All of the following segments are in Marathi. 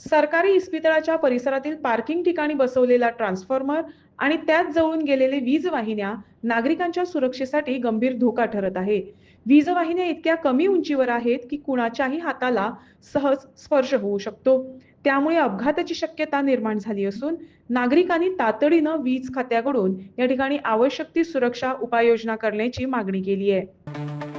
सरकारी इस्पितळाच्या परिसरातील पार्किंग ठिकाणी बसवलेला ट्रान्सफॉर्मर आणि त्यात जळून गेलेले वीज वाहिन्या नागरिकांच्या सुरक्षेसाठी गंभीर धोका ठरत आहे. वीज वाहिन्या इतक्या कमी उंचीवर आहेत की कुणाच्याही हाताला सहज स्पर्श होऊ शकतो. त्यामुळे अपघाताची शक्यता निर्माण झाली असून नागरिकांनी तातडीनं वीज खात्याकडून या ठिकाणी आवश्यक ती सुरक्षा उपाययोजना करण्याची मागणी केली आहे.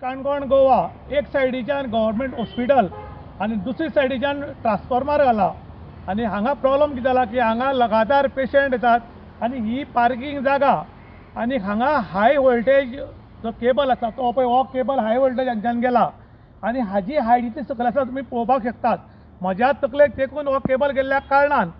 काणकोण गोवा एक सायडीच्यान गव्हर्मेंट हॉस्पिटल आनी दुसरे सायडीच्यान ट्रान्सफॉर्मर घाला आनी हांगा प्रॉब्लम कितें जाला की हांगा लगातार पेशंट येतात आनी ही पार्किंग जागा आनी हांगा हाय वोल्टेज जो केबल आसा तो पळय हो केबल हाय वोल्टेज हांगच्यान गेला. आनी हाजी हायट इतली सकयल आसा तुमी पळोवपाक शकतात. म्हज्या तकलेक तेकून हो केबल गेल्ल्या कारणान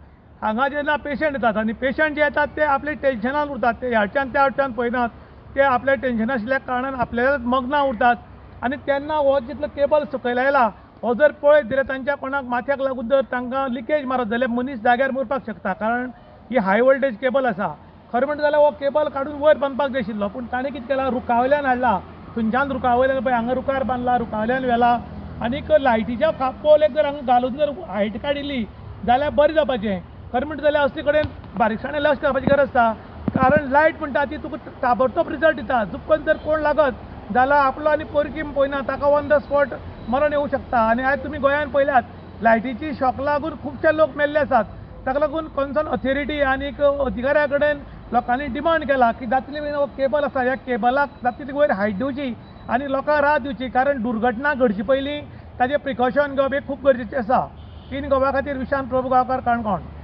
हांगा जेन्ना पेशंट येतात आनी पेशंट जे येतात ते आपले टेन्शनान उरतात ते ह्याच्यान त्या हाडच्यान पळयनात. ते आपल्या टेन्शन आशिल्ल्या कारणान आपल्याला मग्ना उरतात आनी तेन्ना हो जितलो केबल सकयल आयला हो जर पळयत जाल्यार तांच्या कोणाक माथ्याक लागून जर तांकां लिकेज मारत जाल्यार मनीस जाग्यार मरपाक शकता. कारण ही हाय वोल्टेज केबल आसा. खरें म्हणटा जाल्यार हो केबल काडून वयर बांदपाक जाय आशिल्लो पूण ताणें कितें केलां? रुखावयल्यान हाडला. थंयच्यान रुखावयल्यान पळय हांगा रुखार बांदला रुखावयल्यान व्हेला आनीक लायटीच्या खा जर हांगा घालून जर हायट काडिल्ली जाल्यार बरें जावपाचें. खरें म्हणटा जाल्यार असले कडेन बारीकसाणें लक्ष घालपाची गरज आसता कारण लायट म्हणटा ती तुका ताबडतोब रिजल्ट दिता जुपकन जर कोण लागत जाल्यार आपलो आनी पोरकीम पळयना ताका ऑन द स्पॉट मरण येवंक शकता. आनी आयज तुमी गोंयांत पळयल्यात लायटीची शॉक लागून खुबशे लोक मेल्ले आसात ताका लागून कन्सर्न ऑथॉरिटी आनीक अधिकाऱ्या कडेन लोकांनी डिमांड केला की जातली बेगीन हो केबल आसा ह्या केबलाक जातली वयर हायट दिवची आनी लोकांक रात दिवची कारण दुर्घटना घडची पयलीं ताजें प्रिकॉशन घेवप हे खूब गरजेचें आसा इन गोवा खातीर विशांत प्रभू गांवकार काणकोण.